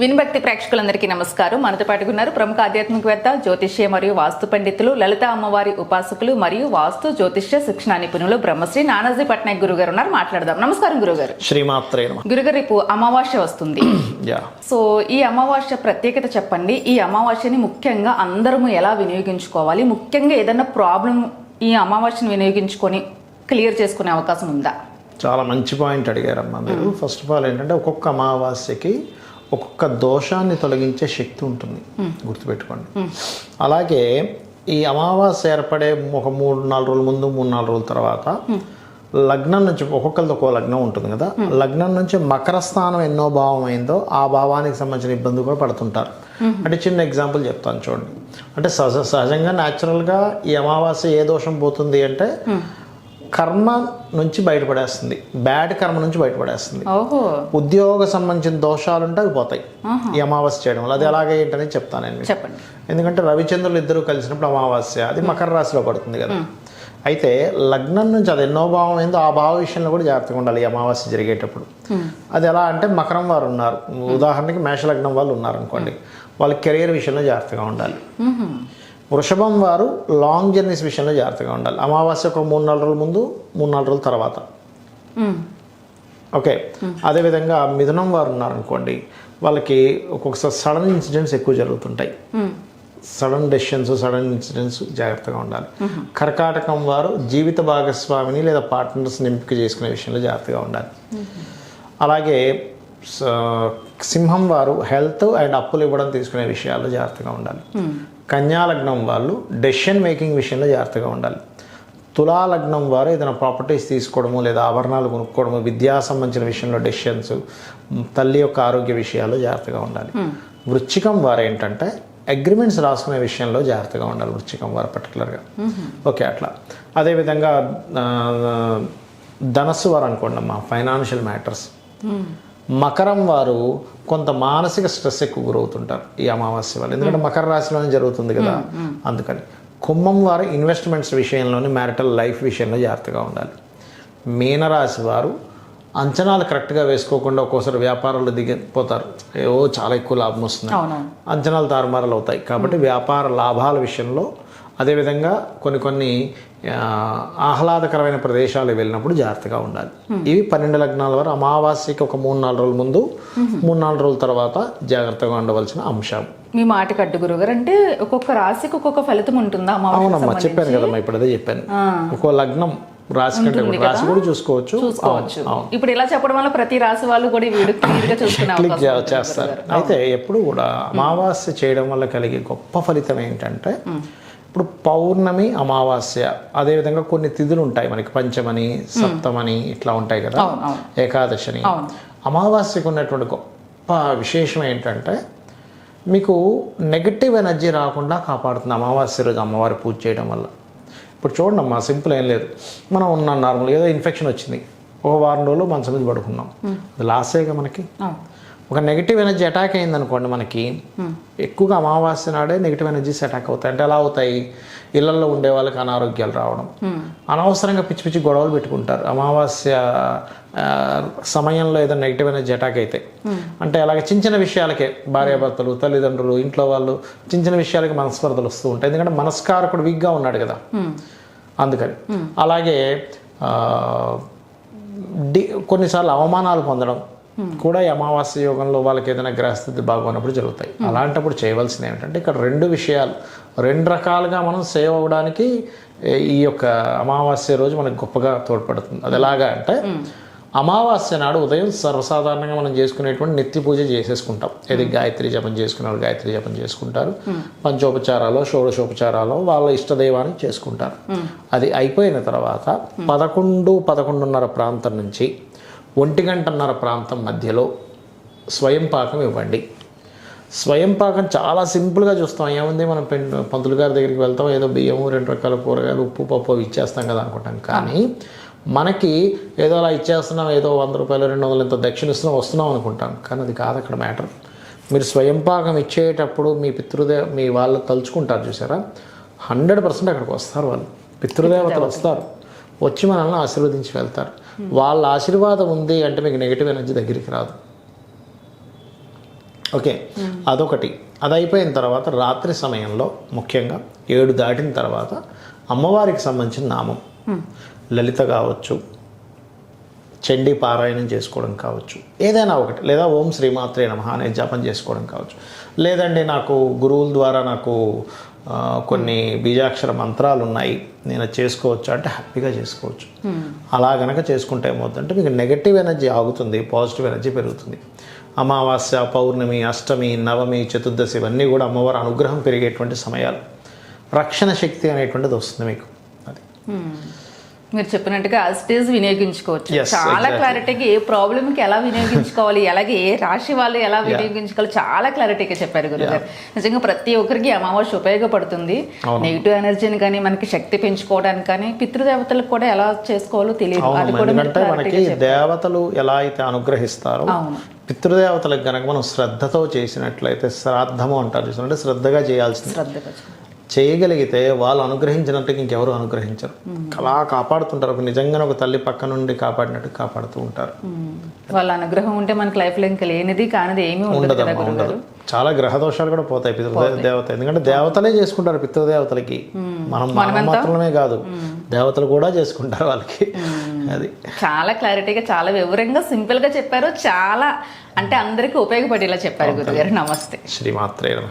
వినభక్తి ప్రేక్షకులందరికీ నమస్కారం. మనతో పాటు ఉన్నారు ప్రముఖ ఆధ్యాత్మికవేత్త జ్యోతిష్య మరియు వాస్తు పండితులు లలిత అమ్మవారి ఉపాసకులు మరియు వాస్తు జ్యోతిష్య శిక్షణ నిపుణులు బ్రహ్మశ్రీ నానాజీ పట్నాయక్ గురుగారు ఉన్నారు. మాట్లాడదాం. నమస్కారం గురుగారు. శ్రీమాత్రే గురుగారు రేపు అమావాస్య వస్తుంది. సో ఈ అమావాస్య ప్రత్యేకత చెప్పండి. ఈ అమావాస్యని ముఖ్యంగా అందరము ఎలా వినియోగించుకోవాలి? ముఖ్యంగా ఏదైనా ప్రాబ్లం ఈ అమావాస్యని వినియోగించుకొని క్లియర్ చేసుకునే అవకాశం ఉందా? చాలా మంచి పాయింట్ అడిగారమ్మా మీరు. ఫస్ట్ ఆఫ్ ఆల్ ఏంటంటే ఒక్కొక్క అమావాస్యకి ఒక్కొక్క దోషాన్ని తొలగించే శక్తి ఉంటుంది. గుర్తుపెట్టుకోండి. అలాగే ఈ అమావాస్య ఏర్పడే ఒక మూడు నాలుగు రోజుల ముందు మూడు నాలుగు రోజుల తర్వాత లగ్నం నుంచి ఒక్కొక్కరిది ఒక్కో లగ్నం ఉంటుంది కదా. లగ్నం నుంచి మకర స్థానం ఎన్నో భావం అయిందో ఆ భావానికి సంబంధించిన ఇబ్బంది కూడా పడుతుంటారు. అంటే చిన్న ఎగ్జాంపుల్ చెప్తాను చూడండి. అంటే సహజ సహజంగా న్యాచురల్గా ఈ అమావాస్య ఏ దోషం పోతుంది అంటే కర్మ నుంచి బయటపడేస్తుంది. బ్యాడ్ కర్మ నుంచి బయటపడేస్తుంది. ఉద్యోగ సంబంధించిన దోషాలు ఉంటే అవి పోతాయి. ఈ అమావాస్య చేయడం వల్ల. అది ఎలాగే ఏంటని చెప్తాను నేను. చెప్పండి. ఎందుకంటే రవిచంద్రులు ఇద్దరు కలిసినప్పుడు అమావాస్య అది మకర రాశిలో పడుతుంది కదా. అయితే లగ్నం నుంచి అది ఎన్నో భావం ఏందో ఆ భావ విషయంలో కూడా జాగ్రత్తగా ఉండాలి అమావాస్య జరిగేటప్పుడు. అది ఎలా అంటే మకరం వారు ఉన్నారు. ఉదాహరణకి మేషలగ్నం వాళ్ళు ఉన్నారు అనుకోండి వాళ్ళ కెరియర్ విషయంలో జాగ్రత్తగా ఉండాలి. వృషభం వారు లాంగ్ జర్నీస్ విషయంలో జాగ్రత్తగా ఉండాలి. అమావాస్య ఒక మూడు నాలుగు రోజుల ముందు మూడు నాలుగు రోజుల తర్వాత. ఓకే. అదేవిధంగా మిథునం వారు ఉన్నారనుకోండి వాళ్ళకి ఒక్కొక్కసారి సడన్ ఇన్సిడెంట్స్ ఎక్కువ జరుగుతుంటాయి. సడన్ డెసిషన్స్ సడన్ ఇన్సిడెంట్స్ జాగ్రత్తగా ఉండాలి. కర్కాటకం వారు జీవిత భాగస్వామిని లేదా పార్ట్నర్స్ ఎంపిక చేసుకునే విషయంలో జాగ్రత్తగా ఉండాలి. అలాగే సింహం వారు హెల్త్ అండ్ అప్పులు ఇవ్వడం తీసుకునే విషయాల్లో జాగ్రత్తగా ఉండాలి. కన్యా లగ్నం వాళ్ళు డెసిషన్ మేకింగ్ విషయంలో జాగ్రత్తగా ఉండాలి. తులా లగ్నం వారు ఏదైనా ప్రాపర్టీస్ తీసుకోవడము లేదా ఆభరణాలు కొనుక్కోవడము విద్యా సంబంధించిన విషయంలో డెసిషన్స్ తల్లి యొక్క ఆరోగ్య విషయాల్లో జాగ్రత్తగా ఉండాలి. వృచ్చికం వారు ఏంటంటే అగ్రిమెంట్స్ రాసుకునే విషయంలో జాగ్రత్తగా ఉండాలి వృచ్చికం వారు పర్టికులర్గా ఓకే అట్లా. అదేవిధంగా ధనస్సు వారు అనుకోండి అమ్మా ఫైనాన్షియల్ మ్యాటర్స్ మకరం వారు కొంత మానసిక స్ట్రెస్ ఎక్కువ గురవుతుంటారు ఈ అమావాస్య వల్ల ఎందుకంటే మకర రాశిలోనే జరుగుతుంది కదా అందుకని. కుంభం వారు ఇన్వెస్ట్మెంట్స్ విషయంలోని మ్యారిటల్ లైఫ్ విషయంలో జాగ్రత్తగా ఉండాలి. మీనరాశి వారు అంచనాలు కరెక్ట్గా వేసుకోకుండా ఒక్కోసారి వ్యాపారాలు దిగిపోతారు. ఏవో చాలా ఎక్కువ లాభం వస్తుంది అంచనాలు తారుమారులు అవుతాయి. కాబట్టి వ్యాపార లాభాల విషయంలో అదేవిధంగా కొన్ని కొన్ని ఆహ్లాదకరమైన ప్రదేశాలు వెళ్ళినప్పుడు జాగ్రత్తగా ఉండాలి. ఇవి పన్నెండు లగ్నాల వారు అమావాస్యకి ఒక మూడు నాలుగు రోజుల ముందు మూడు నాలుగు రోజుల తర్వాత జాగ్రత్తగా ఉండవలసిన అంశం. మీ మాట కట్టు గురుగారు అంటే ఒక్కొక్క రాశికి ఒక్కొక్క ఫలితం ఉంటుందా అవునమ్మా చెప్పాను కదమ్మా ఇప్పుడు అదే చెప్పాను. ఒక్కో లగ్నం రాశి కంటే కూడా రాశి కూడా చూసుకోవచ్చు. ఇప్పుడు ఇలా చెప్పడం వల్ల ప్రతి రాశి వాళ్ళు కూడా క్లిక్ చేస్తారు. అయితే ఎప్పుడు కూడా అమావాస్య చేయడం వల్ల కలిగే గొప్ప ఫలితం ఏంటంటే ఇప్పుడు పౌర్ణమి అమావాస్య అదేవిధంగా కొన్ని తిథులు ఉంటాయి మనకి. పంచమని సప్తమని ఇట్లా ఉంటాయి కదా. ఏకాదశని. అమావాస్యకు ఉన్నటువంటి గొప్ప విశేషం ఏంటంటే మీకు నెగటివ్ ఎనర్జీ రాకుండా కాపాడుతుంది అమావాస్య రోజు అమ్మవారి పూజ చేయడం వల్ల. ఇప్పుడు చూడండి అమ్మా సింపుల్ ఏం లేదు. మనం ఉన్నాం నార్మల్ ఏదో ఇన్ఫెక్షన్ వచ్చింది. ఒక వారం రోజులు మంచం మీద పడుకున్నాం. అది లాసేగా మనకి. ఒక నెగిటివ్ ఎనర్జీ అటాక్ అయింది అనుకోండి మనకి ఎక్కువగా అమావాస్య నాడే నెగిటివ్ ఎనర్జీస్ అటాక్ అవుతాయి. అంటే ఎలా అవుతాయి? ఇళ్ళలో ఉండే వాళ్ళకి అనారోగ్యాలు రావడం. అనవసరంగా పిచ్చి పిచ్చి గొడవలు పెట్టుకుంటారు. అమావాస్య సమయంలో ఏదో నెగిటివ్ ఎనర్జీ అటాక్ అయితే. అంటే అలాగే చిన్న చిన్న విషయాలకే భార్యాభర్తలు తల్లిదండ్రులు ఇంట్లో వాళ్ళు చిన్న చిన్న విషయాలకి మనస్పర్ధలు వస్తూ ఉంటాయి. ఎందుకంటే మనస్కారకుడు వీక్గా ఉన్నాడు కదా. అందుకని. అలాగే డి కొన్నిసార్లు అవమానాలు పొందడం కూడా ఈ అమావాస్య యోగంలో వాళ్ళకి ఏదైనా గ్రహస్థితి బాగున్నప్పుడు జరుగుతాయి. అలాంటప్పుడు చేయవలసింది ఏమిటంటే ఇక్కడ రెండు విషయాలు. రెండు రకాలుగా మనం సేవ్ అవ్వడానికి ఈ యొక్క అమావాస్య రోజు మనకు గొప్పగా తోడ్పడుతుంది. అది ఎలాగా అంటే అమావాస్య నాడు ఉదయం సర్వసాధారణంగా మనం చేసుకునేటువంటి నిత్య పూజ చేసేసుకుంటాం. ఇది గాయత్రి జపం చేసుకునే వాళ్ళు గాయత్రి జపం చేసుకుంటారు. పంచోపచారాలు షోడశోపచారాలు వాళ్ళ ఇష్టదైవానికి చేసుకుంటారు. అది అయిపోయిన తర్వాత పదకొండు పదకొండున్నర ప్రాంతం నుంచి ఒంటి గంటన్నర ప్రాంతం మధ్యలో స్వయం పాకం ఇవ్వండి. స్వయం పాకం చాలా సింపుల్గా చూస్తాం. ఏముంది? మనం పంతులు గారి దగ్గరికి వెళ్తాం. ఏదో బియ్యము రెండు రకాల కూరగాయలు ఉప్పు పప్పు అవి ఇచ్చేస్తాం కదా అనుకుంటాం. కానీ మనకి ఏదో అలా ఇచ్చేస్తున్నాం. ఏదో వంద రూపాయలు రెండు వందలు ఎంతో దక్షిణ ఇస్తున్నాం వస్తున్నాం అనుకుంటాం. కానీ అది కాదు అక్కడ మ్యాటర్. మీరు స్వయం పాకం ఇచ్చేటప్పుడు మీ పితృదేవ మీ వాళ్ళు తలుచుకుంటారు చూసారా? హండ్రెడ్ పర్సెంట్ అక్కడికి వస్తారు వాళ్ళు. పితృదేవతలు. వస్తారు. వచ్చి మనల్ని ఆశీర్వదించి వెళ్తారు. వాళ్ళ ఆశీర్వాదం ఉంది అంటే మీకు నెగిటివ్ ఎనర్జీ దగ్గరికి రాదు. ఓకే అదొకటి. అది అయిపోయిన తర్వాత రాత్రి సమయంలో ముఖ్యంగా ఏడు దాటిన తర్వాత అమ్మవారికి సంబంధించిన నామం. లలిత కావచ్చు చండీ పారాయణం చేసుకోవడం కావచ్చు. ఏదైనా ఒకటి లేదా ఓం శ్రీమాత్రే నమ అనే జపం చేసుకోవడం కావచ్చు. లేదండి నాకు గురువుల ద్వారా నాకు కొన్ని బీజాక్షర మంత్రాలు ఉన్నాయి. నేను అది చేసుకోవచ్చు అంటే హ్యాపీగా చేసుకోవచ్చు. అలా గనక చేసుకుంటే ఏమవుతుందంటే మీకు నెగటివ్ ఎనర్జీ ఆగుతుంది పాజిటివ్ ఎనర్జీ పెరుగుతుంది. అమావాస్య పౌర్ణమి అష్టమి నవమి చతుర్దశి ఇవన్నీ కూడా అమ్మవారి అనుగ్రహం పెరిగేటువంటి సమయాలు. రక్షణ శక్తి అనేటువంటిది వస్తుంది మీకు. అది. మీరు చెప్పినట్టుగా ఆ స్టేజ్ వినియోగించుకోవచ్చు. చాలా. క్లారిటీగా ఏ ప్రాబ్లమ్కి ఎలా వినియోగించుకోవాలి అలాగే ఏ రాశి వాళ్ళు ఎలా వినియోగించుకోవాలి చాలా క్లారిటీగా చెప్పారు గురుగారు నిజంగా ప్రతి ఒక్కరికి అమావాస్య ఉపయోగపడుతుంది. నెగిటివ్ ఎనర్జీని కానీ మనకి శక్తి పెంచుకోవడానికి కానీ పితృదేవతలకు కూడా ఎలా చేసుకోవాలో తెలియదు. అది కూడా మనకి దేవతలు ఎలా అయితే అనుగ్రహిస్తారో. పితృదేవతలకు గనక మనం శ్రద్ధతో చేసినట్లయితే శ్రాద్ధము అంటారు చూసారా? అంటే శ్రద్ధగా చేయాల్సింది. చేయగలిగితే వాళ్ళు అనుగ్రహించినట్టుగా ఇంకెవరు అనుగ్రహించరు. అలా కాపాడుతుంటారు. ఒక నిజంగా ఒక తల్లి పక్క నుండి కాపాడినట్టు కాపాడుతూ ఉంటారు. వాళ్ళ అనుగ్రహం ఉంటే మనకి లైఫ్లో ఇంకా లేనిది కానిది ఏమీ ఉండదు ఉండదు చాలా గ్రహ దోషాలు కూడా పోతాయి. పితృదేవ దేవత ఎందుకంటే దేవతలే చేసుకుంటారు పితృదేవతలకి. మనం మనం మాత్రమే కాదు. దేవతలు కూడా చేసుకుంటారు వాళ్ళకి. అది. చాలా క్లారిటీగా చాలా వివరంగా సింపుల్గా చెప్పారు. చాలా అంటే అందరికీ ఉపయోగపడేలా చెప్పారు గురుగారు నమస్తే. శ్రీమాత్రే